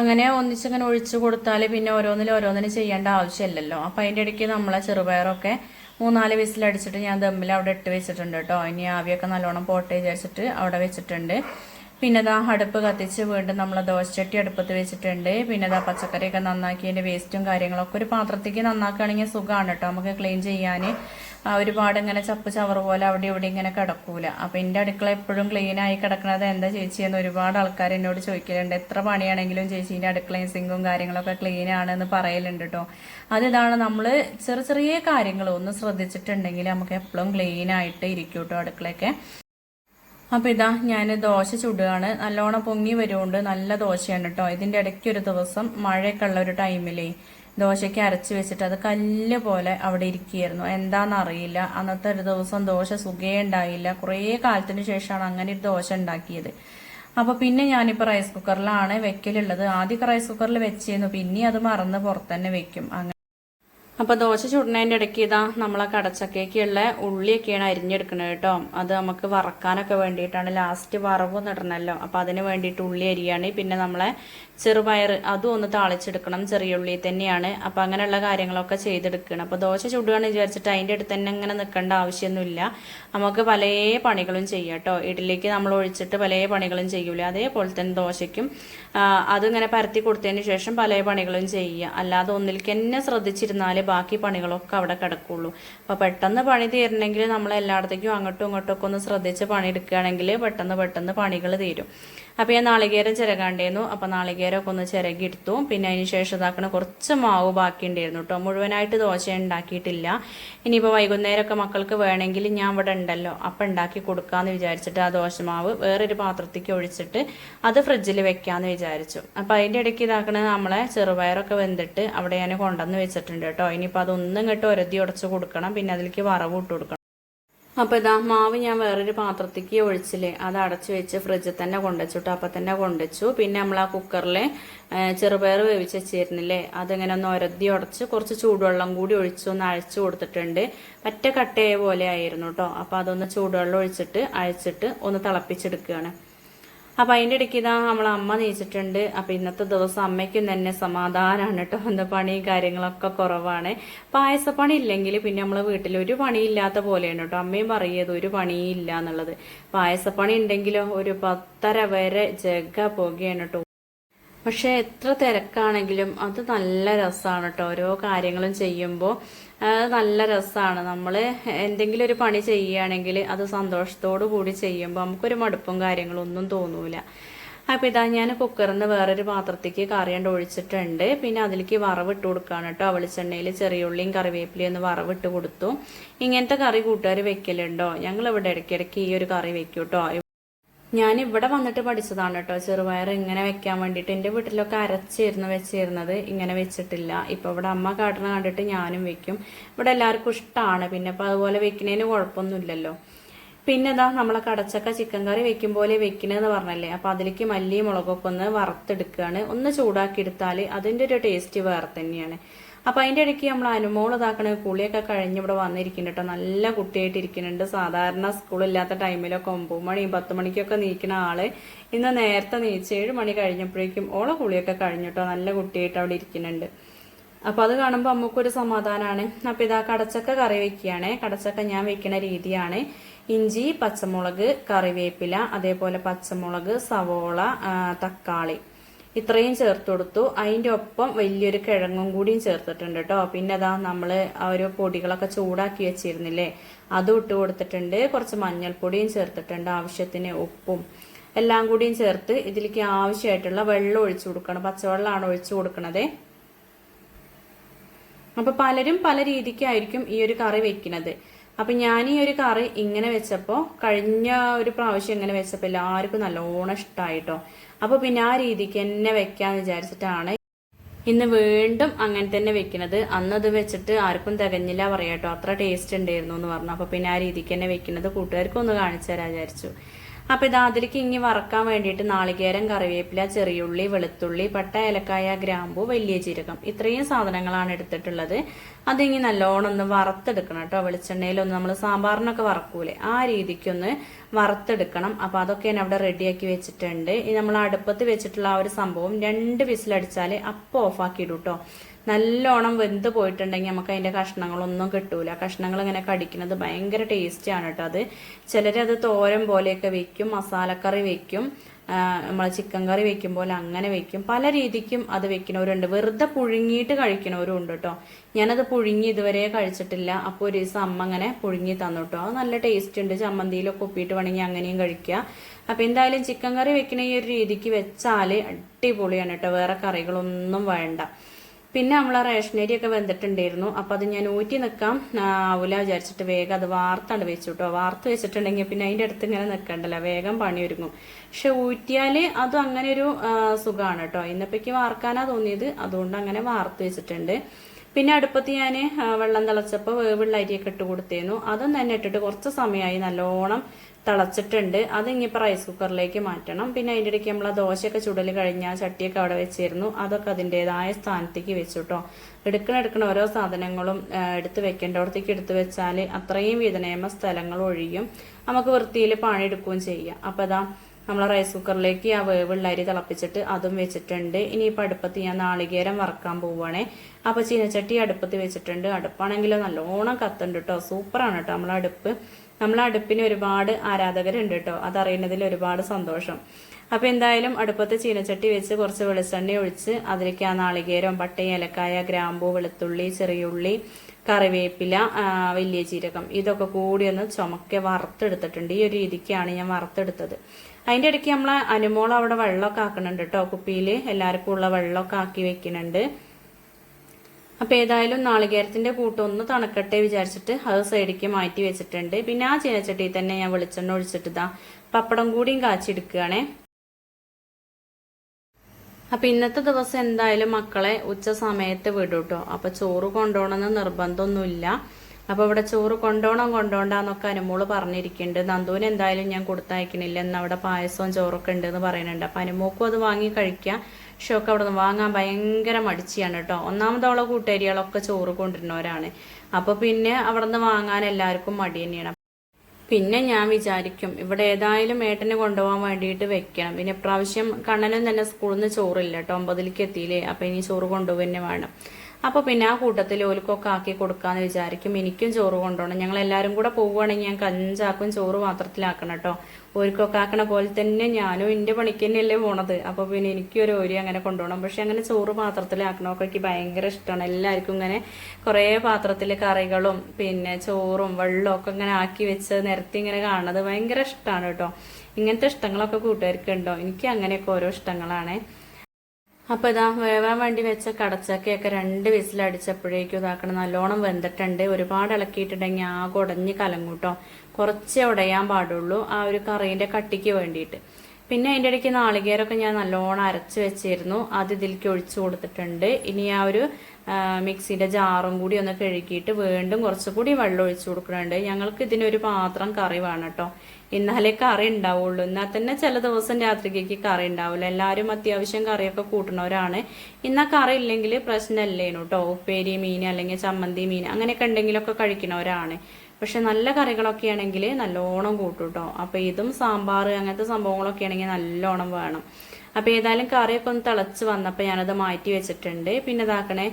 അങ്ങനെ ഒന്നിച്ചിങ്ങനെ ഒഴിച്ചു കൊടുത്താൽ പിന്നെ ഓരോന്നിലും ഓരോന്നിനും ചെയ്യേണ്ട ആവശ്യമില്ലല്ലോ. അപ്പം അതിന്റെ ഇടയ്ക്ക് നമ്മളെ ചെറുപയറൊക്കെ മൂന്നാൽ വിസിലടിച്ചിട്ട് ഞാൻ ദമ്മിൽ അവിടെ ഇട്ട് വെച്ചിട്ടുണ്ട് കേട്ടോ. ഇനി ആവിയൊക്കെ നല്ലോണം പോട്ടെ വിചാരിച്ചിട്ട് അവിടെ വെച്ചിട്ടുണ്ട്. പിന്നെ ദാ അടുപ്പ് കത്തിച്ച് വീണ്ടും നമ്മൾ ദോശച്ചട്ടി അടുപ്പത്ത് വെച്ചിട്ടുണ്ട്. പിന്നെ ദാ പച്ചക്കറിയൊക്കെ നന്നാക്കി അതിന്റെ വേസ്റ്റും കാര്യങ്ങളൊക്കെ ഒരു പാത്രത്തേക്ക് നന്നാക്കുകയാണെങ്കിൽ സുഖമാണ് കേട്ടോ. നമുക്ക് ക്ലീൻ ചെയ്യാൻ ഒരുപാട് ഇങ്ങനെ ചപ്പ് ചവറ് പോലെ അവിടെ ഇവിടെ ഇങ്ങനെ കിടക്കൂല. അപ്പൊ എന്റെ അടുക്കള എപ്പോഴും ക്ലീൻ ആയി കിടക്കണത് എന്താ ചേച്ചി എന്ന് ഒരുപാട് ആൾക്കാർ എന്നോട് ചോദിക്കലുണ്ട്. എത്ര പണിയാണെങ്കിലും ചേച്ചീന്റെ അടുക്കളയും സിങ്കും കാര്യങ്ങളൊക്കെ ക്ലീൻ ആണ് എന്ന് പറയലുണ്ട് കേട്ടോ അതിതാണ് നമ്മൾ ചെറിയ ചെറിയ കാര്യങ്ങൾ ഒന്ന് ശ്രദ്ധിച്ചിട്ടുണ്ടെങ്കിൽ നമുക്ക് എപ്പോഴും ക്ലീൻ ആയിട്ട് ഇരിക്കും കേട്ടോ അടുക്കളയൊക്കെ. അപ്പൊ ഇതാ ഞാൻ ദോശ ചുടുകയാണ്. നല്ലോണം പൊങ്ങി വരുമുണ്ട് നല്ല ദോശയാണ് കേട്ടോ ഇതിന്റെ ഇടയ്ക്ക് ഒരു ദിവസം മഴയൊക്കെ ഉള്ള ഒരു ടൈമിലേ ദോശയ്ക്ക് അരച്ച് വെച്ചിട്ട് അത് കല്ല് പോലെ അവിടെ ഇരിക്കുകയായിരുന്നു. എന്താണെന്നറിയില്ല. അന്നത്തെ ഒരു ദിവസം ദോശ സുഖേ ഉണ്ടായില്ല. കുറേ കാലത്തിന് ശേഷമാണ് അങ്ങനെ ഒരു ദോശ ഉണ്ടാക്കിയത്. അപ്പൊ പിന്നെ ഞാനിപ്പോ റൈസ് കുക്കറിലാണ് വെക്കലുള്ളത്. ആദ്യം റൈസ് കുക്കറിൽ വെച്ചിരുന്നു പിന്നെ അത് മറന്ന് പുറത്തന്നെ വെക്കും. അങ്ങനെ. അപ്പൊ ദോശ ചുടുന്നതിന്റെ ഇടയ്ക്ക് ഇതാ നമ്മളെ കടച്ചക്കയ്ക്കുള്ള ഉള്ളിയൊക്കെയാണ് അരിഞ്ഞെടുക്കുന്നത് കേട്ടോ. അത് നമുക്ക് വറക്കാനൊക്കെ വേണ്ടിയിട്ടാണ് ലാസ്റ്റ് വറവ് നടണല്ലോ അപ്പൊ അതിന് വേണ്ടിയിട്ട് ഉള്ളി അരിയാണ്. പിന്നെ നമ്മളെ ചെറുപയർ അതും ഒന്ന് താളിച്ചെടുക്കണം ചെറിയ ഉള്ളി തന്നെയാണ്. അപ്പൊ അങ്ങനെയുള്ള കാര്യങ്ങളൊക്കെ ചെയ്തെടുക്കണം. അപ്പൊ ദോശ ചൂടുകയാണ് വിചാരിച്ചിട്ട് അതിന്റെ അടുത്ത് തന്നെ അങ്ങനെ നിൽക്കേണ്ട ആവശ്യമൊന്നുമില്ല. നമുക്ക് പല പണികളും ചെയ്യാം കേട്ടോ. ഇഡ്ഡലിക്ക് നമ്മൾ ഒഴിച്ചിട്ട് പല പണികളും ചെയ്യൂല. അതേപോലെ തന്നെ ദോശയ്ക്കും അതിങ്ങനെ പരത്തി കൊടുത്തതിന് ശേഷം പല പണികളും ചെയ്യുക. അല്ലാതെ ഒന്നിലേക്ക് തന്നെ ശ്രദ്ധിച്ചിരുന്നാൽ ബാക്കി പണികളൊക്കെ അവിടെ കിടക്കുള്ളൂ. അപ്പോൾ പെട്ടെന്ന് പണി തീരണമെങ്കിൽ നമ്മൾ എല്ലായിടത്തേക്കും അങ്ങോട്ടും ഇങ്ങോട്ടും ഒക്കെ ഒന്ന് ശ്രദ്ധിച്ച് പണിയെടുക്കുകയാണെങ്കിൽ പെട്ടെന്ന് പെട്ടെന്ന് പണികൾ തീരും. അപ്പോൾ ഞാൻ നാളികേരം ചിരകാണ്ടേന്നു അപ്പോൾ നാളികേരമൊക്കെ ഒന്ന് ചിരകിയെടുത്തു. പിന്നെ അതിന് ശേഷം ഇതാക്കണ കുറച്ച് മാവ് ബാക്കി ഉണ്ടായിരുന്നു കേട്ടോ മുഴുവനായിട്ട് ദോശ ഉണ്ടാക്കിയിട്ടില്ല. ഇനിയിപ്പോൾ വൈകുന്നേരമൊക്കെ മക്കൾക്ക് വേണമെങ്കിൽ ഞാൻ ഇവിടെ ഉണ്ടല്ലോ. അപ്പം ഉണ്ടാക്കി കൊടുക്കാമെന്ന് വിചാരിച്ചിട്ട് ആ ദോശമാവ് വേറൊരു പാത്രത്തേക്ക് ഒഴിച്ചിട്ട് അത് ഫ്രിഡ്ജിൽ വെക്കാമെന്ന് വിചാരിച്ചു. അപ്പം അതിന്റെ ഇടയ്ക്ക് ഇതാക്കണ നമ്മളെ ചെറുപയറൊക്കെ വെന്തിട്ട് അവിടെ ഞാൻ കൊണ്ടുവന്ന് വെച്ചിട്ടുണ്ട് കേട്ടോ ഇനിയിപ്പോൾ അതൊന്നും ഇങ്ങോട്ട് ഒരതി ഉടച്ച് കൊടുക്കണം. പിന്നെ അതിലേക്ക് വറവ് ഇട്ട് കൊടുക്കണം. അപ്പൊ ഇതാ മാവ് ഞാൻ വേറൊരു പാത്രത്തേക്ക് ഒഴിച്ചില്ലേ. അത് അടച്ചു വെച്ച് ഫ്രിഡ്ജിൽ തന്നെ കൊണ്ടുവച്ചിട്ടു. അപ്പൊ തന്നെ കൊണ്ടുവച്ചു. പിന്നെ നമ്മൾ ആ കുക്കറിൽ ചെറുപയർ വേവിച്ച് വെച്ചിരുന്നില്ലേ? അതിങ്ങനെ ഒന്ന് ഒരതി ഉടച്ച് കുറച്ച് ചൂടുവെള്ളം കൂടി ഒഴിച്ചു ഒന്ന് അഴിച്ചു കൊടുത്തിട്ടുണ്ട്. പറ്റ കട്ടയായ പോലെ ആയിരുന്നു കേട്ടോ അപ്പൊ അതൊന്ന് ചൂടുവെള്ളം ഒഴിച്ചിട്ട് അഴിച്ചിട്ട് ഒന്ന് തിളപ്പിച്ചെടുക്കുകയാണ്. അപ്പൊ അതിന്റെ ഇടയ്ക്ക് ഇതാ നമ്മളെ അമ്മ നീച്ചിട്ടുണ്ട്. അപ്പൊ ഇന്നത്തെ ദിവസം അമ്മയ്ക്കും തന്നെ സമാധാനമാണ് കേട്ടോ. എന്താ പണിയും കാര്യങ്ങളൊക്കെ കുറവാണ്. പായസപ്പണി ഇല്ലെങ്കിൽ പിന്നെ നമ്മളെ വീട്ടിൽ ഒരു പണിയില്ലാത്ത പോലെയാണ് കേട്ടോ. അമ്മയും പറയത് ഒരു പണിയില്ല എന്നുള്ളത്. പായസപ്പണി ഉണ്ടെങ്കിലോ ഒരു പത്തര വരെ ജഗ പോകുകയാണ് കേട്ടോ. പക്ഷെ എത്ര തിരക്കാണെങ്കിലും അത് നല്ല രസമാണ് കേട്ടോ. ഓരോ കാര്യങ്ങളും ചെയ്യുമ്പോൾ അത് നല്ല രസമാണ് നമ്മൾ എന്തെങ്കിലും ഒരു പണി ചെയ്യുകയാണെങ്കിൽ അത് സന്തോഷത്തോടു കൂടി ചെയ്യുമ്പോൾ നമുക്കൊരു മടുപ്പും കാര്യങ്ങളും ഒന്നും തോന്നൂല. അപ്പം ഇതാ ഞാൻ കുക്കറിൽ നിന്ന് വേറൊരു പാത്രത്തേക്ക് കറി കണ്ട് ഒഴിച്ചിട്ടുണ്ട്. പിന്നെ അതിലേക്ക് വറവിട്ട് കൊടുക്കുകയാണ് കേട്ടോ. വെളിച്ചെണ്ണയിൽ ചെറിയുള്ളിയും കറിവേപ്പിലയും ഒന്ന് വറവിട്ട് കൊടുത്തു. ഇങ്ങനത്തെ കറി കൂട്ടുകാർ വെക്കലുണ്ടോ? ഞങ്ങൾ ഇവിടെ ഇടയ്ക്കിടയ്ക്ക് ഈ ഒരു കറി വെക്കും കേട്ടോ. ഞാൻ ഇവിടെ വന്നിട്ട് പഠിച്ചതാണ് കേട്ടോ. ചെറുപയർ ഇങ്ങനെ വെക്കാൻ വേണ്ടിയിട്ട്. എന്റെ വീട്ടിലൊക്കെ അരച്ചിരുന്ന് വെച്ചിരുന്നത് ഇങ്ങനെ വെച്ചിട്ടില്ല. ഇപ്പൊ ഇവിടെ അമ്മ കാട്ടണ കണ്ടിട്ട് ഞാനും വെക്കും. ഇവിടെ എല്ലാവർക്കും ഇഷ്ടമാണ് പിന്നെ ഇപ്പൊ അതുപോലെ വെക്കുന്നതിന് കുഴപ്പമൊന്നുമില്ലല്ലോ. പിന്നെ ഇതാ നമ്മളെ കടച്ചക്ക ചിക്കൻ കറി വെക്കും പോലെ വെക്കണെന്ന് പറഞ്ഞല്ലേ? അപ്പൊ അതിലേക്ക് മല്ലി മുളകൊക്കെ ഒന്ന് വറുത്തെടുക്കുകയാണ്. ഒന്ന് ചൂടാക്കി എടുത്താൽ അതിന്റെ ഒരു ടേസ്റ്റ് വേറെ തന്നെയാണ്. അപ്പൊ അതിന്റെ ഇടയ്ക്ക് നമ്മൾ അനുമോൾ ഇതാക്കണ കുളിയൊക്കെ കഴിഞ്ഞ് ഇവിടെ വന്നിരിക്കുന്നുണ്ട് കേട്ടോ നല്ല കുട്ടിയായിട്ട് ഇരിക്കുന്നുണ്ട്. സാധാരണ സ്കൂളില്ലാത്ത ടൈമിലൊക്കെ ഒമ്പത് മണി പത്ത് മണിക്കൊക്കെ നീക്കുന്ന ആൾ. ഇന്ന് നേരത്തെ നീച്ച് ഏഴ് മണി കഴിഞ്ഞപ്പോഴേക്കും ഓളെ കുളിയൊക്കെ കഴിഞ്ഞിട്ടോ നല്ല കുട്ടിയായിട്ട് അവിടെ ഇരിക്കുന്നുണ്ട്. അപ്പൊ അത് കാണുമ്പോൾ നമുക്കൊരു സമാധാനമാണ് അപ്പൊ ഇതാ കടച്ചക്ക കറി വെക്കുകയാണ് കടച്ചക്ക ഞാൻ വെക്കുന്ന രീതിയാണ്. ഇഞ്ചി പച്ചമുളക് കറിവേപ്പില അതേപോലെ പച്ചമുളക് സവോള തക്കാളി. ഇത്രയും ചേർത്ത് കൊടുത്തു. അതിന്റെ ഒപ്പം വലിയൊരു കിഴങ്ങും കൂടിയും ചേർത്തിട്ടുണ്ട് കേട്ടോ. പിന്നെ അതാ നമ്മൾ ആ ഒരു പൊടികളൊക്കെ ചൂടാക്കി വെച്ചിരുന്നില്ലേ അതും ഇട്ട് കൊടുത്തിട്ടുണ്ട്. കുറച്ച് മഞ്ഞൾപ്പൊടിയും ചേർത്തിട്ടുണ്ട് ആവശ്യത്തിന് ഉപ്പും. എല്ലാം കൂടിയും ചേർത്ത് ഇതിലേക്ക് ആവശ്യമായിട്ടുള്ള വെള്ളം ഒഴിച്ചു കൊടുക്കണം. പച്ചവെള്ളമാണ് ഒഴിച്ചു കൊടുക്കണത്. അപ്പൊ പലരും പല രീതിക്കായിരിക്കും ഈ ഒരു കറി വെക്കുന്നത്. അപ്പൊ ഞാൻ ഈ ഒരു കറി ഇങ്ങനെ വെച്ചപ്പോൾ കഴിഞ്ഞ ഒരു പ്രാവശ്യം ഇങ്ങനെ വെച്ചപ്പോ എല്ലാവർക്കും നല്ലോണം ഇഷ്ടമായിട്ടോ അപ്പൊ പിന്നെ ആ രീതിക്ക് തന്നെ വെക്കാന്ന് വിചാരിച്ചിട്ടാണ് ഇന്ന് വീണ്ടും അങ്ങനെ തന്നെ വെക്കണത്. അന്ന് അത് വെച്ചിട്ട് ആർക്കും തികഞ്ഞില്ല പറയാട്ടോ അത്ര ടേസ്റ്റ് ഉണ്ടായിരുന്നു എന്ന് പറഞ്ഞു. അപ്പൊ പിന്നെ ആ രീതിക്ക് തന്നെ വെക്കണത് കൂട്ടുകാർക്കും ഒന്ന് കാണിച്ചു തരാൻ വിചാരിച്ചു. അപ്പൊ ഇത് അതിലേക്ക് ഇനി വറക്കാൻ വേണ്ടിയിട്ട് നാളികേരം കറിവേപ്പില ചെറിയുള്ളി വെളുത്തുള്ളി പട്ട ഏലക്കായ ഗ്രാമ്പു വലിയ ജീരകം ഇത്രയും സാധനങ്ങളാണ് എടുത്തിട്ടുള്ളത്. അതിങ്ങി നല്ലോണം ഒന്ന് വറുത്തെടുക്കണം കേട്ടോ. വെളിച്ചെണ്ണയിലൊന്ന് നമ്മൾ സാമ്പാറിനൊക്കെ വറക്കൂലേ. ആ രീതിക്കൊന്ന് വറുത്തെടുക്കണം. അപ്പൊ അതൊക്കെ ഞാൻ അവിടെ റെഡിയാക്കി വെച്ചിട്ടുണ്ട്. ഈ നമ്മൾ അടുപ്പത്ത് വെച്ചിട്ടുള്ള ആ ഒരു സംഭവം രണ്ട് വിസിലടിച്ചാൽ അപ്പൊ ഓഫാക്കി ഇടും നല്ലോണം വെന്ത് പോയിട്ടുണ്ടെങ്കിൽ നമുക്ക് അതിന്റെ കഷ്ണങ്ങളൊന്നും കിട്ടൂല. കഷ്ണങ്ങൾ ഇങ്ങനെ കടിക്കുന്നത് ഭയങ്കര ടേസ്റ്റിയാണ് കേട്ടോ അത്. ചിലരത് തോരൻ പോലെയൊക്കെ വെക്കും മസാലക്കറി വെക്കും നമ്മൾ ചിക്കൻ കറി വെക്കും പോലെ അങ്ങനെ വെക്കും. പല രീതിക്കും അത് വെക്കുന്നവരുണ്ട്. വെറുതെ പുഴുങ്ങിയിട്ട് കഴിക്കുന്നവരും ഉണ്ട് കേട്ടോ ഞാനത് പുഴുങ്ങി ഇതുവരെ കഴിച്ചിട്ടില്ല. അപ്പോൾ ഒരു ദിവസം അമ്മ അങ്ങനെ പുഴുങ്ങി തന്നു കേട്ടോ അത് നല്ല ടേസ്റ്റ് ഉണ്ട്. ചമ്മന്തിയിലൊക്കെ ഉപ്പിയിട്ട് വേണമെങ്കിൽ അങ്ങനെയും കഴിക്കുക അപ്പൊ എന്തായാലും ചിക്കൻ കറി വെക്കുന്ന ഈ ഒരു രീതിക്ക് വെച്ചാൽ അടിപൊളിയാണ് കേട്ടോ വേറെ കറികളൊന്നും വേണ്ട. പിന്നെ നമ്മൾ ആ റേഷനരി ഒക്കെ വെന്തിട്ടുണ്ടായിരുന്നു. അപ്പൊ അത് ഞാൻ ഊറ്റി നിൽക്കാം ആവില്ല വിചാരിച്ചിട്ട് വേഗം അത് വാർത്താണ്ട് വെച്ചു കേട്ടോ വാർത്ത് വെച്ചിട്ടുണ്ടെങ്കിൽ പിന്നെ അതിന്റെ അടുത്ത് ഇങ്ങനെ നിൽക്കണ്ടല്ലോ വേഗം പണി ഒരുങ്ങും. പക്ഷെ ഊറ്റിയാൽ അതും അങ്ങനെ ഒരു സുഖമാണ് കേട്ടോ ഇന്നപ്പോഴേക്ക് വാർക്കാനാ തോന്നിയത്. അതുകൊണ്ട് അങ്ങനെ വാർത്ത് വെച്ചിട്ടുണ്ട്. പിന്നെ അടുപ്പത്ത് ഞാൻ വെള്ളം തിളച്ചപ്പോൾ വേവുള്ള അരിയൊക്കെ ഇട്ട് കൊടുത്തേന്നു അതും തന്നെ ഇട്ടിട്ട് കുറച്ച് സമയമായി നല്ലോണം തിളച്ചിട്ടുണ്ട്. അത് ഇനിയിപ്പോൾ റൈസ് കുക്കറിലേക്ക് മാറ്റണം. പിന്നെ അതിന്റെ ഇടയ്ക്ക് നമ്മൾ ആ ദോശയൊക്കെ ചുടൽ കഴിഞ്ഞാൽ ചട്ടിയൊക്കെ അവിടെ വെച്ചിരുന്നു. അതൊക്കെ അതിന്റെതായ സ്ഥാനത്തേക്ക് വെച്ചു കേട്ടോ എടുക്കണ എടുക്കണ ഓരോ സാധനങ്ങളും എടുത്ത് വെക്കേണ്ട അവിടത്തേക്ക് എടുത്ത് വെച്ചാൽ അത്രയും വിധനയമ സ്ഥലങ്ങൾ ഒഴിയും. നമുക്ക് വൃത്തിയിൽ പണിയെടുക്കുകയും ചെയ്യാം. അപ്പോൾ അതാ നമ്മൾ റൈസ് കുക്കറിലേക്ക് ആ വേവുള്ള അരി തിളപ്പിച്ചിട്ട് അതും വെച്ചിട്ടുണ്ട്. ഇനി ഇനിയിപ്പോൾ അടുപ്പത്ത് ഞാൻ നാളികേരം വറക്കാൻ പോവുകയാണേ അപ്പോൾ ചീനച്ചട്ടി അടുപ്പത്ത് വെച്ചിട്ടുണ്ട്. അടുപ്പാണെങ്കിൽ നല്ലോണം കത്തുണ്ട് കേട്ടോ സൂപ്പറാണ് കേട്ടോ നമ്മളെ നമ്മളെ അടുപ്പിന് ഒരുപാട് ആരാധകരുണ്ട് കേട്ടോ. അതറിയുന്നതിൽ ഒരുപാട് സന്തോഷം. അപ്പോൾ എന്തായാലും അടുപ്പത്ത് ചീനച്ചട്ടി വെച്ച് കുറച്ച് വെളിച്ചെണ്ണ ഒഴിച്ച് അതിലേക്ക് ആ നാളികേരം പട്ടയും ഏലക്കായ ഗ്രാമ്പൂ വെളുത്തുള്ളി ചെറിയുള്ളി കറിവേപ്പില വലിയ ജീരകം ഇതൊക്കെ കൂടി ഒന്ന് ചുമക്കെ വറുത്തെടുത്തിട്ടുണ്ട്. ഈ ഒരു രീതിക്കാണ് ഞാൻ വറുത്തെടുത്തത്. അതിന്റെ ഇടയ്ക്ക് നമ്മളെ അനുമോൾ അവിടെ വെള്ളമൊക്കെ ആക്കുന്നുണ്ട് കേട്ടോ. കുപ്പിയിൽ എല്ലാവർക്കും ഉള്ള വെള്ളമൊക്കെ ആക്കി വെക്കുന്നുണ്ട്. അപ്പൊ ഏതായാലും നാളികേരത്തിന്റെ കൂട്ട് ഒന്ന് തണുക്കട്ടെ വിചാരിച്ചിട്ട് അത് സൈഡിലേക്ക് മാറ്റി വെച്ചിട്ടുണ്ട്. പിന്നെ ആ ചീനച്ചട്ടിയിൽ തന്നെ ഞാൻ വെളിച്ചെണ്ണ ഒഴിച്ചിട്ട് ഇതാ പപ്പടം കൂടിയും കാച്ചെടുക്കുകയാണേ അപ്പൊ ഇന്നത്തെ ദിവസം എന്തായാലും മക്കളെ ഉച്ച സമയത്ത് വിടും കേട്ടോ അപ്പൊ ചോറ് കൊണ്ടുപോകണമെന്ന് നിർബന്ധമൊന്നുമില്ല. അപ്പൊ ഇവിടെ ചോറ് കൊണ്ടോണം കൊണ്ടുപോകണ്ടെന്നൊക്കെ അനുമോൾ പറഞ്ഞിരിക്കുന്നുണ്ട്. നന്ദുവിന് എന്തായാലും ഞാൻ കൊടുത്തയക്കണില്ല. എന്ന് അവിടെ പായസവും ചോറൊക്കെ ഉണ്ട് എന്ന് പറയുന്നുണ്ട്. അപ്പൊ അനുമോക്കും അത് വാങ്ങി കഴിക്കുക പക്ഷെ ഒക്കെ അവിടെ നിന്ന് വാങ്ങാൻ ഭയങ്കര മടിച്ചിയാണ് കേട്ടോ. ഒന്നാമതവളെ കൂട്ടുകാരികളൊക്കെ ചോറ് കൊണ്ടിരുന്നവരാണ് അപ്പോൾ പിന്നെ അവിടെ നിന്ന് വാങ്ങാൻ എല്ലാവർക്കും മടി തന്നെയാണ്. പിന്നെ ഞാൻ വിചാരിക്കും ഇവിടെ ഏതായാലും ഏട്ടനെ കൊണ്ടുപോകാൻ വേണ്ടിയിട്ട് വെക്കണം. പിന്നെ പ്രാവശ്യം കണ്ണനും തന്നെ സ്കൂളിൽ നിന്ന് ചോറില്ല കേട്ടോ. ഒമ്പതിലേക്ക് എത്തിയില്ലേ. അപ്പൊ ഇനി ചോറ് തന്നെ വേണം. അപ്പോൾ പിന്നെ ആ കൂട്ടത്തിൽ ഓൽക്കൊക്കെ ആക്കി കൊടുക്കാന്ന് വിചാരിക്കും. എനിക്കും ചോറ് കൊണ്ടുപോകണം. ഞങ്ങൾ എല്ലാവരും കൂടെ പോവുകയാണെങ്കിൽ ഞങ്ങൾക്ക് അഞ്ചാക്കും ചോറ് പാത്രത്തിലാക്കണം കേട്ടോ. ഓർക്കൊക്കെ ആക്കണ പോലെ തന്നെ ഞാനും എന്റെ പണിക്ക് തന്നെയല്ലേ പോണത്. അപ്പോൾ പിന്നെ എനിക്കും ഒരു ഓരി അങ്ങനെ കൊണ്ടുപോകണം പക്ഷെ അങ്ങനെ ചോറ് പാത്രത്തിലാക്കണമൊക്കെ എനിക്ക് ഭയങ്കര ഇഷ്ടമാണ് എല്ലാവർക്കും ഇങ്ങനെ കുറേ പാത്രത്തിൽ കറികളും പിന്നെ ചോറും വെള്ളവും ഒക്കെ ഇങ്ങനെ ആക്കി വെച്ച് നിരത്തി ഇങ്ങനെ കാണുന്നത് ഭയങ്കര ഇഷ്ടമാണ് കേട്ടോ. ഇങ്ങനത്തെ ഇഷ്ടങ്ങളൊക്കെ കൂട്ടുകാർക്ക് ഉണ്ടോ? എനിക്ക് അങ്ങനെയൊക്കെ ഓരോ ഇഷ്ടങ്ങളാണ്. അപ്പൊ ഇതാ വേവാൻ വേണ്ടി വെച്ച കടച്ചക്കയൊക്കെ രണ്ട് വിസിലടിച്ചപ്പോഴേക്കും ഇതാക്കണം നല്ലോണം വെന്തിട്ടുണ്ട്. ഒരുപാട് ഇളക്കിയിട്ടുണ്ടെങ്കിൽ ആകെ ഉടഞ്ഞ് കലങ്ങൂട്ടോ കുറച്ചേ ഉടയാൻ പാടുള്ളൂ ആ ഒരു കറീന്റെ കട്ടിക്ക് വേണ്ടിയിട്ട്. പിന്നെ അതിന്റെ ഇടയ്ക്ക് നാളികേരമൊക്കെ ഞാൻ നല്ലോണം അരച്ച് വെച്ചിരുന്നു. അത് ഇതിലേക്ക് ഒഴിച്ചു കൊടുത്തിട്ടുണ്ട്. ഇനി ആ ഒരു മിക്സിന്റെ ജാറും കൂടി ഒന്ന് കഴുകിയിട്ട് വീണ്ടും കുറച്ചുകൂടി വെള്ളം ഒഴിച്ചു കൊടുക്കുന്നുണ്ട്. ഞങ്ങൾക്ക് ഇതിനൊരു പാത്രം കറി വേണം കേട്ടോ. എന്നാലേ കറി ഉണ്ടാവുള്ളൂ. എന്നാൽ തന്നെ ചില ദിവസം രാത്രിക്കേക്ക് കറി ഉണ്ടാവില്ല. എല്ലാവരും അത്യാവശ്യം കറിയൊക്കെ കൂട്ടുന്നവരാണ്. ഇന്നാ കറി ഇല്ലെങ്കിൽ പ്രശ്നമല്ലേനു കേട്ടോ. ഉപ്പേരി മീൻ അല്ലെങ്കിൽ ചമ്മന്തി മീൻ അങ്ങനെയൊക്കെ ഉണ്ടെങ്കിലൊക്കെ കഴിക്കുന്നവരാണ്. പക്ഷെ നല്ല കറികളൊക്കെ ആണെങ്കിൽ നല്ലോണം കൂട്ടും കേട്ടോ അപ്പൊ ഇതും സാമ്പാർ അങ്ങനത്തെ സംഭവങ്ങളൊക്കെ ആണെങ്കിൽ നല്ലോണം വേണം. അപ്പൊ ഏതായാലും കറിയൊക്കെ ഒന്ന് തിളച്ച് വന്നപ്പോൾ ഞാനത് മാറ്റി വെച്ചിട്ടുണ്ട്. പിന്നെ ഇതാക്കണേ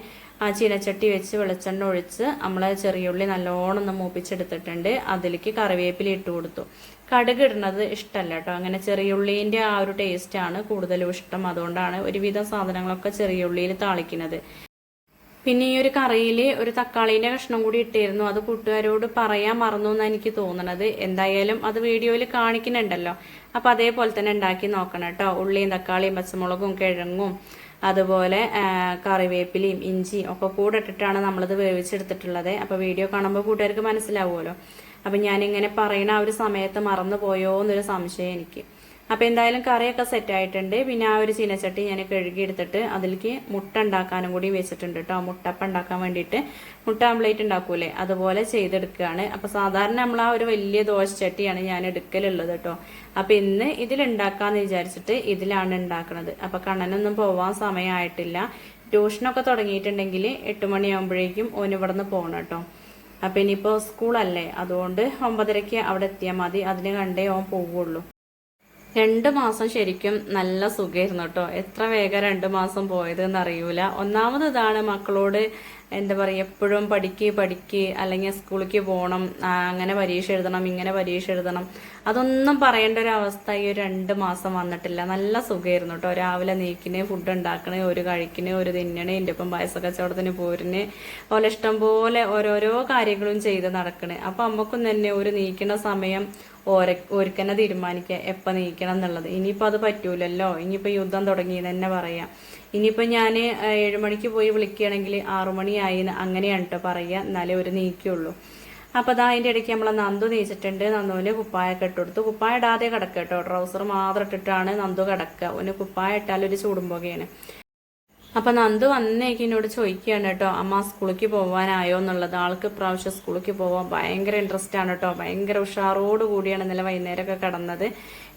ആ ചീനച്ചട്ടി വെച്ച് വെളിച്ചെണ്ണ ഒഴിച്ച് നമ്മളെ ചെറിയുള്ളി നല്ലോണം ഒന്ന് മൂപ്പിച്ചെടുത്തിട്ടുണ്ട്. അതിലേക്ക് കറിവേപ്പില ഇട്ട് കൊടുത്തു. കടുക് ഇടുന്നത് ഇഷ്ടമല്ല കേട്ടോ. അങ്ങനെ ചെറിയുള്ളീന്റെ ആ ഒരു ടേസ്റ്റ് ആണ് കൂടുതലും ഇഷ്ടം. അതുകൊണ്ടാണ് ഒരുവിധം സാധനങ്ങളൊക്കെ ചെറിയുള്ളിയിൽ താളിക്കുന്നത്. പിന്നെ ഈ ഒരു കറിയിൽ ഒരു തക്കാളീന്റെ കഷ്ണം കൂടി ഇട്ടിരുന്നു. അത് കൂട്ടുകാരോട് പറയാൻ മറന്നു എന്നാണ് എനിക്ക് തോന്നണത്. എന്തായാലും അത് വീഡിയോയിൽ കാണിക്കുന്നുണ്ടല്ലോ. അപ്പൊ അതേപോലെ തന്നെ ഉണ്ടാക്കി നോക്കണം കേട്ടോ. ഉള്ളിയും തക്കാളിയും പച്ചമുളകും കിഴങ്ങും അതുപോലെ കറിവേപ്പിലയും ഇഞ്ചിയും ഒക്കെ കൂടെ ഇട്ടിട്ടാണ് നമ്മളിത് വേവിച്ചെടുത്തിട്ടുള്ളത്. അപ്പോൾ വീഡിയോ കാണുമ്പോൾ കൂട്ടുകാർക്ക് മനസ്സിലാവുമല്ലോ. അപ്പൊ ഞാനിങ്ങനെ പറയുന്ന ആ ഒരു സമയത്ത് മറന്നു പോയോ എന്നൊരു സംശയം എനിക്ക്. അപ്പൊ എന്തായാലും കറിയൊക്കെ സെറ്റ് ആയിട്ടുണ്ട്. പിന്നെ ആ ഒരു ചീനച്ചട്ടി ഞാൻ കഴുകി എടുത്തിട്ട് അതിലേക്ക് മുട്ട ഉണ്ടാക്കാനും കൂടി വെച്ചിട്ടുണ്ട് കേട്ടോ മുട്ടപ്പം ഉണ്ടാക്കാൻ വേണ്ടിയിട്ട്. മുട്ട ആംപ്ലേറ്റ് ഉണ്ടാക്കൂലേ? അതുപോലെ ചെയ്തെടുക്കുകയാണ് അപ്പോൾ സാധാരണ നമ്മൾ ആ ഒരു വലിയ ദോശച്ചട്ടിയാണ് ഞാൻ എടുക്കലുള്ളത് കേട്ടോ അപ്പൊ ഇന്ന് ഇതിലുണ്ടാക്കാന്ന് വിചാരിച്ചിട്ട് ഇതിലാണ് ഉണ്ടാക്കുന്നത് അപ്പൊ കണ്ണനൊന്നും പോവാൻ സമയമായിട്ടില്ല. ട്യൂഷനൊക്കെ തുടങ്ങിയിട്ടുണ്ടെങ്കിൽ എട്ട് മണിയാകുമ്പോഴേക്കും നിന്ന് പോകണം കേട്ടോ അപ്പൊ ഇനിയിപ്പോ സ്കൂളല്ലേ? അതുകൊണ്ട് ഒമ്പതരയ്ക്ക് അവിടെ എത്തിയാൽ മതി. അതിന് കണ്ടേ ഓൻ പോവുള്ളൂ. രണ്ട് മാസം ശരിക്കും നല്ല സുഖമായിരുന്നു കേട്ടോ. എത്ര വേഗം രണ്ട് മാസം പോയത് എന്നറിയൂല ഒന്നാമത് ഇതാണ് മക്കളോട് എന്താ പറയുക എപ്പോഴും പഠിക്ക് പഠിക്ക് അല്ലെങ്കിൽ സ്കൂളിലേക്ക് പോകണം അങ്ങനെ പരീക്ഷ എഴുതണം ഇങ്ങനെ പരീക്ഷ എഴുതണം. അതൊന്നും പറയേണ്ട ഒരു അവസ്ഥ ഈ ഒരു രണ്ട് മാസം വന്നിട്ടില്ല. നല്ല സുഖമായിരുന്നു കേട്ടോ. രാവിലെ നീക്കിന് ഫുഡ് ഉണ്ടാക്കണേ ഒരു കഴിക്കണേ ഒരു തിന്നണേ എന്റെ ഒപ്പം പായസ കച്ചവടത്തിന് പോലെ ഇഷ്ടം പോലെ ഓരോരോ കാര്യങ്ങളും ചെയ്ത് നടക്കണേ. അപ്പൊ അമ്മക്കും തന്നെ ഒരു നീക്കണ സമയം ഓര ഓർക്കന്നെ തീരുമാനിക്കുക എപ്പോൾ നീക്കണം എന്നുള്ളത്. ഇനിയിപ്പോൾ അത് പറ്റൂലല്ലോ. ഇനിയിപ്പോൾ യുദ്ധം തുടങ്ങി തന്നെ പറയാം. ഇനിയിപ്പോൾ ഞാൻ ഏഴ് മണിക്ക് പോയി വിളിക്കുകയാണെങ്കിൽ ആറുമണിയായി അങ്ങനെയാണ് കേട്ടോ പറയുക എന്നാലേ ഒരു നീക്കുള്ളൂ. അപ്പോൾ അതാ അതിന്റെ ഇടയ്ക്ക് നമ്മളെ നന്ദു നീച്ചിട്ടുണ്ട്. നന്ദുവിന് കുപ്പായൊക്കെ ഇട്ട് കുപ്പായ ഇടാതെ കിടക്കുക കേട്ടോ ട്രൗസർ മാത്രം ഇട്ടിട്ടാണ് നന്ദു കിടക്കുക ഒന്ന് കുപ്പായ ഇട്ടാലൊരു ചൂടും പോകുകയാണ് അപ്പൊ നന്ദു വന്നേക്ക് എന്നോട് ചോദിക്കുകയാണ് കേട്ടോ അമ്മ സ്കൂളിലേക്ക് പോവാനായോ? എന്നുള്ളത്. ആൾക്ക് പ്രാവശ്യം സ്കൂളിലേക്ക് പോവാൻ ഭയങ്കര ഇൻട്രസ്റ്റ് ആണ് കേട്ടോ. ഭയങ്കര ഉഷാറോട് കൂടിയാണ് ഇന്നലെ വൈകുന്നേരമൊക്കെ കടന്നത്.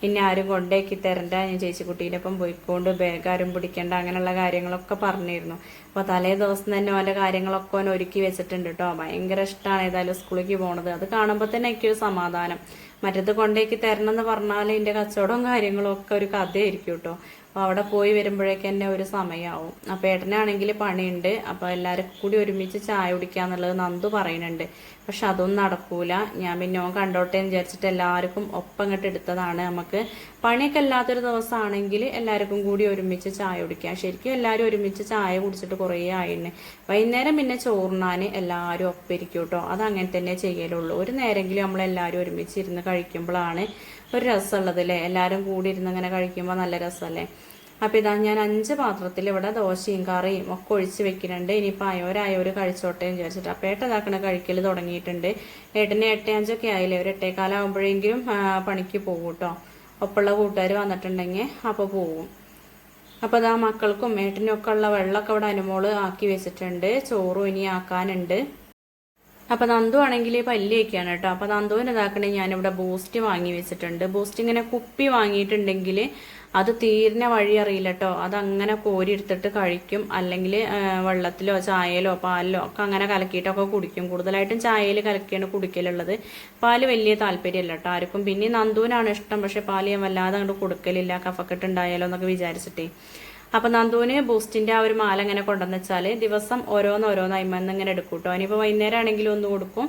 ഇനി ആരും കൊണ്ടേക്കി തരണ്ട. ഞാൻ ചേച്ചി ഒപ്പം പോയിക്കൊണ്ട് ബാഗ് ആരും പിടിക്കണ്ട അങ്ങനെയുള്ള കാര്യങ്ങളൊക്കെ പറഞ്ഞിരുന്നു. അപ്പോൾ തലേ ദിവസം തന്നെ ഓന്റെ കാര്യങ്ങളൊക്കെ ഓൻ ഒരുക്കി വെച്ചിട്ടുണ്ട് കേട്ടോ. ഭയങ്കര ഇഷ്ടമാണ് ഏതായാലും സ്കൂളിലേക്ക് പോണത്. അത് കാണുമ്പോൾ തന്നെ എനിക്കൊരു സമാധാനം. മറ്റത് കൊണ്ടേക്ക് തരണം എന്ന് പറഞ്ഞാൽ എന്റെ കച്ചവടവും കാര്യങ്ങളും ഒക്കെ ഒരു കഥയായിരിക്കും കേട്ടോ. അപ്പോൾ അവിടെ പോയി വരുമ്പോഴേക്ക് തന്നെ ഒരു സമയമാവും അപ്പോൾ ഏട്ടനാണെങ്കിൽ പണിയുണ്ട്. അപ്പോൾ എല്ലാവരും കൂടി ഒരുമിച്ച് ചായ കുടിക്കാന്നുള്ളത് നന്ദു പറയുന്നുണ്ട്. പക്ഷെ അതൊന്നും നടക്കൂല. ഞാൻ പിന്നെ ഓൻ കണ്ടോട്ടെ എന്ന് വിചാരിച്ചിട്ട് എല്ലാവർക്കും ഒപ്പം ഇങ്ങോട്ട് എടുത്തതാണ് നമുക്ക്. പണിയൊക്കെ അല്ലാത്തൊരു ദിവസമാണെങ്കിൽ എല്ലാവർക്കും കൂടി ഒരുമിച്ച് ചായ കുടിക്കാം. ശരിക്കും എല്ലാവരും ഒരുമിച്ച് ചായ കുടിച്ചിട്ട് കുറേ ആയിന്. വൈകുന്നേരം പിന്നെ ചോറിനാൻ എല്ലാവരും ഒപ്പം ഇരിക്കും കേട്ടോ. അത് അങ്ങനെ തന്നെ ചെയ്യലുള്ളൂ. ഒരു നേരെങ്കിലും നമ്മളെല്ലാവരും ഒരുമിച്ച് ഇരുന്ന് കഴിക്കുമ്പോഴാണ് ഒരു രസമുള്ളത് അല്ലേ എല്ലാവരും കൂടി ഇരുന്ന് ഇങ്ങനെ കഴിക്കുമ്പോൾ നല്ല രസമല്ലേ? അപ്പം ഇതാ ഞാൻ അഞ്ച് പാത്രത്തിൽ ഇവിടെ ദോശയും കറിയും ഒക്കെ ഒഴിച്ച് വെക്കുന്നുണ്ട്. ഇനിയിപ്പോൾ അയോരായോര് കഴിച്ചോട്ടെ എന്ന് വിചാരിച്ചിട്ട്. അപ്പം ഏട്ടൻ ഇതാക്കണ കഴിക്കൽ തുടങ്ങിയിട്ടുണ്ട്. ഏട്ടന് എട്ടേ അഞ്ചൊക്കെ ആയില്ലേ? ഒരു എട്ടേക്കാലാകുമ്പോഴെങ്കിലും ആ, പണിക്ക് പോകും കേട്ടോ. ഒപ്പമുള്ള കൂട്ടുകാർ വന്നിട്ടുണ്ടെങ്കിൽ അപ്പോൾ പോകും. അപ്പോൾ അതാ മക്കൾക്കും ഏട്ടനും ഒക്കെ ഉള്ള വെള്ളമൊക്കെ ഇവിടെ അനുമോൾ ആക്കി വെച്ചിട്ടുണ്ട്. ചോറും ഇനി ആക്കാനുണ്ട്. അപ്പൊ നന്ദു ആണെങ്കിൽ പല്ലിയൊക്കെയാണ് കേട്ടോ. അപ്പൊ നന്ദുവിന് ഇതാക്കണേ ഞാനിവിടെ ബൂസ്റ്റ് വാങ്ങി വെച്ചിട്ടുണ്ട്. ബൂസ്റ്റ് ഇങ്ങനെ കുപ്പി വാങ്ങിയിട്ടുണ്ടെങ്കിൽ അത് തീരിന വഴി അറിയില്ല കേട്ടോ. അത് അങ്ങനെ കോരി എടുത്തിട്ട് കഴിക്കും. അല്ലെങ്കിൽ വെള്ളത്തിലോ ചായയിലോ പാലിലോ ഒക്കെ അങ്ങനെ കലക്കിയിട്ടൊക്കെ കുടിക്കും. കൂടുതലായിട്ടും ചായയിൽ കലക്കിയാണ് കുടിക്കലുള്ളത്. പാൽ വലിയ താല്പര്യമല്ല കേട്ടോ ആർക്കും. പിന്നെ നന്ദുവിനാണ് ഇഷ്ടം. പക്ഷെ പാൽ ഞാൻ വല്ലാതെ അങ്ങോട്ട് കൊടുക്കലില്ല. കഫക്കെട്ട് ഉണ്ടായാലോ എന്നൊക്കെ വിചാരിച്ചിട്ടേ. അപ്പൊ നന്ദുവിന് ബൂസ്റ്റിന്റെ ആ ഒരു മാല ഇങ്ങനെ കൊണ്ടുവന്ന് വെച്ചാൽ ദിവസം ഓരോന്നോരോന്നായി ഇങ്ങനെ എടുക്കും കേട്ടോ. ഇനിയിപ്പോ വൈകുന്നേരം ആണെങ്കിലും ഒന്ന് കൊടുക്കും.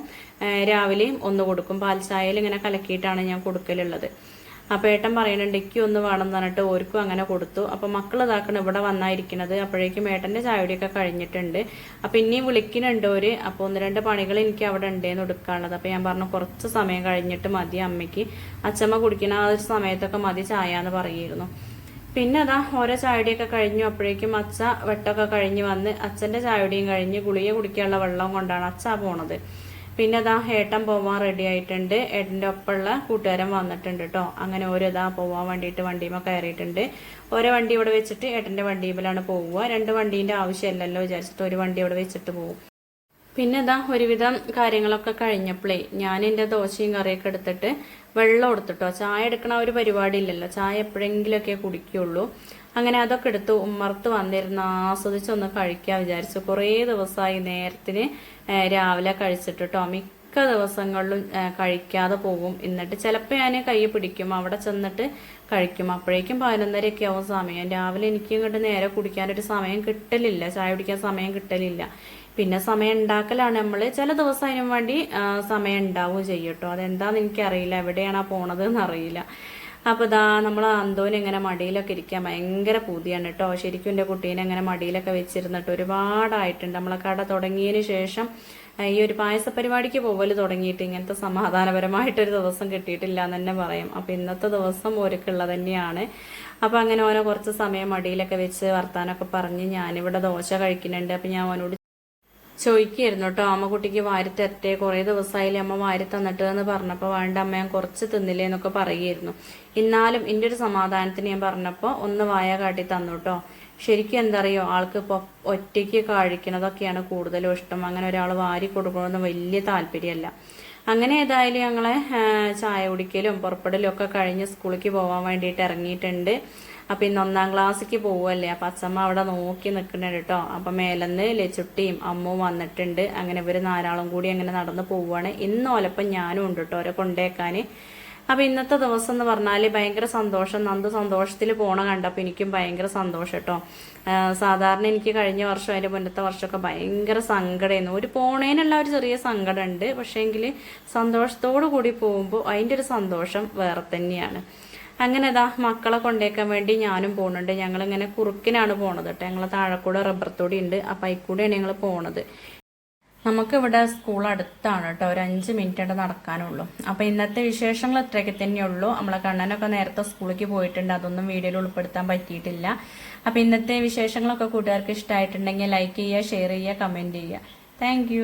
രാവിലെയും ഒന്ന് കൊടുക്കും. പാൽ ചായയിൽ ഇങ്ങനെ കലക്കിയിട്ടാണ് ഞാൻ കൊടുക്കലുള്ളത്. അപ്പൊ ഏട്ടൻ പറയുന്നുണ്ട് എനിക്ക് ഒന്ന് വേണം എന്ന് പറഞ്ഞിട്ട് ഓർക്കും അങ്ങനെ കൊടുത്തു. അപ്പൊ മക്കൾ ഇതാക്കണം ഇവിടെ വന്നായിരിക്കുന്നത് അപ്പോഴേക്കും ഏട്ടന്റെ ചായയുടെയൊക്കെ കഴിഞ്ഞിട്ടുണ്ട്. അപ്പൊ ഇനിയും വിളിക്കുന്നുണ്ട് ഒരു അപ്പോൾ ഒന്ന് രണ്ട് പണികൾ എനിക്ക് അവിടെ ഉണ്ടേന്ന് എടുക്കാനുള്ളത്. അപ്പൊ ഞാൻ പറഞ്ഞു കുറച്ച് സമയം കഴിഞ്ഞിട്ട് മതി അമ്മയ്ക്ക്. അച്ഛമ്മ കുടിക്കുന്ന ആ ഒരു സമയത്തൊക്കെ മതി ചായ എന്ന് പറയായിരുന്നു പിന്നെ അതാ ഓരോ ചായയുടെയൊക്കെ കഴിഞ്ഞു. അപ്പോഴേക്കും അച്ഛ വെട്ടൊക്കെ കഴിഞ്ഞ് വന്ന് അച്ഛന്റെ ചായയുടെയും കഴിഞ്ഞ് ഗുളിക കുടിക്കാനുള്ള വെള്ളം കൊണ്ടാണ് അച്ഛ പോണത്. പിന്നെ അതാ ഏട്ടൻ പോവാൻ റെഡി ആയിട്ടുണ്ട്. ഏട്ടന്റെ ഒപ്പമുള്ള കൂട്ടുകാരൻ വന്നിട്ടുണ്ട് കേട്ടോ അങ്ങനെ ഓരോ ഇതാ പോവാൻ വേണ്ടിയിട്ട് വണ്ടിയുമ കയറിയിട്ടുണ്ട്. ഓരോ വണ്ടി ഇവിടെ വെച്ചിട്ട് ഏട്ടന്റെ വണ്ടിയിലാണ് പോവുക. രണ്ട് വണ്ടീന്റെ ആവശ്യമില്ലല്ലോ വിചാരിച്ചിട്ട് ഒരു വണ്ടി ഇവിടെ വെച്ചിട്ട് പോകും പിന്നെ ഇതാ ഒരുവിധം കാര്യങ്ങളൊക്കെ കഴിഞ്ഞപ്പോഴേ ഞാൻ എന്റെ ദോശയും കറിയൊക്കെ എടുത്തിട്ട് വെള്ളം എടുത്തിട്ടോ. ചായ എടുക്കണ ഒരു പരിപാടി ഇല്ലല്ലോ ചായ എപ്പോഴെങ്കിലുമൊക്കെ കുടിക്കുള്ളൂ. അങ്ങനെ അതൊക്കെ എടുത്ത് ഉമ്മർത്ത് വന്നിരുന്ന് ആസ്വദിച്ചൊന്ന് കഴിക്കാൻ വിചാരിച്ചു. കുറേ ദിവസമായി നേരത്തിന് രാവിലെ കഴിച്ചിട്ട് മിക്ക ദിവസങ്ങളിലും കഴിക്കാതെ പോകും. എന്നിട്ട് ചിലപ്പോൾ ഞാൻ കൈ പിടിക്കും. അവിടെ ചെന്നിട്ട് കഴിക്കും. അപ്പോഴേക്കും പതിനൊന്നരയൊക്കെ ആവും സമയം. രാവിലെ എനിക്ക് ഇങ്ങോട്ട് നേരെ കുടിക്കാനൊരു സമയം കിട്ടലില്ല. ചായ കുടിക്കാൻ സമയം കിട്ടലില്ല. പിന്നെ സമയം ഉണ്ടാക്കലാണ് നമ്മൾ ചില ദിവസം അതിനു വേണ്ടി സമയം ഉണ്ടാവുകയും ചെയ്യും കേട്ടോ. അതെന്താന്ന് എനിക്കറിയില്ല. എവിടെയാണ് പോണത് എന്നറിയില്ല അപ്പൊ ഇതാ നമ്മൾ അന്തോന് ഇങ്ങനെ മടിയിലൊക്കെ ഇരിക്കാൻ ഭയങ്കര പൂതിയാണ് കേട്ടോ. ശരിക്കും എന്റെ കുട്ടീനെ ഇങ്ങനെ മടിയിലൊക്കെ വെച്ചിരുന്നിട്ട് ഒരുപാടായിട്ടുണ്ട്. നമ്മളെ കട തുടങ്ങിയതിന് ശേഷം ഈ ഒരു പായസ പരിപാടിക്ക് പോവൽ തുടങ്ങിയിട്ട് ഇങ്ങനത്തെ സമാധാനപരമായിട്ടൊരു ദിവസം കിട്ടിയിട്ടില്ല എന്ന് തന്നെ പറയാം. അപ്പൊ ഇന്നത്തെ ദിവസം ഒരുക്കുള്ള തന്നെയാണ്. അപ്പൊ അങ്ങനെ ഓരോ കുറച്ച് സമയം മടിയിലൊക്കെ വെച്ച് വർത്താനൊക്കെ പറഞ്ഞ് ഞാനിവിടെ ദോശ കഴിക്കുന്നുണ്ട്. അപ്പൊ ഞാൻ അവനോട് ചോദിക്കായിരുന്നു കേട്ടോ അമ്മ കുട്ടിക്ക് വാരി തരട്ടെ കുറേ ദിവസമായില്ലേ അമ്മ വാരി തന്നിട്ട് എന്ന് പറഞ്ഞപ്പോൾ വേണ്ട അമ്മ ഞാൻ കുറച്ച് തിന്നില്ലേ എന്നൊക്കെ പറയുമായിരുന്നു എന്നാലും എന്റെ ഒരു സമാധാനത്തിന് ഞാൻ പറഞ്ഞപ്പോൾ ഒന്ന് വായ കാട്ടി തന്നു കേട്ടോ ശരിക്കും എന്തറിയോ ആൾക്ക് ഇപ്പോൾ ഒറ്റയ്ക്ക് കഴിക്കണതൊക്കെയാണ് കൂടുതലും ഇഷ്ടം. അങ്ങനെ ഒരാൾ വാരി കൊടുക്കണമെന്ന് വലിയ താല്പര്യമല്ല. അങ്ങനെ ഏതായാലും ഞങ്ങളെ ചായ കുടിക്കലും പുറപ്പെടലും ഒക്കെ കഴിഞ്ഞ് സ്കൂളിലേക്ക് പോകാൻ വേണ്ടിയിട്ട് ഇറങ്ങിയിട്ടുണ്ട്. അപ്പൊ ഇന്ന് ഒന്നാം ക്ലാസ്സിക്ക് പോവല്ലേ. അപ്പൊ അച്ഛമ്മ അവിടെ നോക്കി നിൽക്കുന്നുണ്ട് കേട്ടോ. അപ്പൊ മേലന്ന് ലച്ചുട്ടിയും അമ്മും വന്നിട്ടുണ്ട്. അങ്ങനെ ഇവർ നാലാളും കൂടി അങ്ങനെ നടന്ന് പോവാണ് ഇന്ന് ഓലപ്പം ഞാനും ഉണ്ട് കേട്ടോ. അവരെ കൊണ്ടേക്കാന് അപ്പൊ ഇന്നത്തെ ദിവസം എന്ന് പറഞ്ഞാൽ ഭയങ്കര സന്തോഷം. നന്ദു സന്തോഷത്തിൽ പോണ കണ്ടപ്പോ എനിക്കും ഭയങ്കര സന്തോഷം കേട്ടോ. സാധാരണ എനിക്ക് കഴിഞ്ഞ വർഷം അതിന്റെ മുന്നത്തെ വർഷമൊക്കെ ഭയങ്കര സങ്കടമായിരുന്നു. ഒരു പോണേനുള്ള ഒരു ചെറിയ സങ്കടമുണ്ട്. പക്ഷേങ്കിൽ സന്തോഷത്തോടു കൂടി പോകുമ്പോൾ അതിന്റെ ഒരു സന്തോഷം വേറെ തന്നെയാണ്. അങ്ങനെ ഇതാ മക്കളെ കൊണ്ടേക്കാൻ വേണ്ടി ഞാനും പോകുന്നുണ്ട് ഞങ്ങളിങ്ങനെ കുറുക്കിനാണ് പോണത് കേട്ടോ. ഞങ്ങളെ താഴെക്കൂടെ റബ്ബർ തൊടി ഉണ്ട്. അപ്പം അതിൽക്കൂടെയാണ് ഞങ്ങൾ പോണത്. നമുക്കിവിടെ സ്കൂൾ അടുത്താണ് കേട്ടോ. ഒരു അഞ്ച് മിനിറ്റ് നടക്കാനുള്ളൂ. അപ്പോൾ ഇന്നത്തെ വിശേഷങ്ങൾ ഇത്രയൊക്കെ തന്നെയുള്ളൂ നമ്മളെ കണ്ണനൊക്കെ നേരത്തെ സ്കൂളിലേക്ക് പോയിട്ടുണ്ട്. അതൊന്നും വീഡിയോയിൽ ഉൾപ്പെടുത്താൻ പറ്റിയിട്ടില്ല. അപ്പോൾ ഇന്നത്തെ വിശേഷങ്ങളൊക്കെ കൂട്ടുകാർക്ക് ഇഷ്ടമായിട്ടുണ്ടെങ്കിൽ ലൈക്ക് ചെയ്യുക ഷെയർ ചെയ്യുക കമന്റ് ചെയ്യുക. താങ്ക്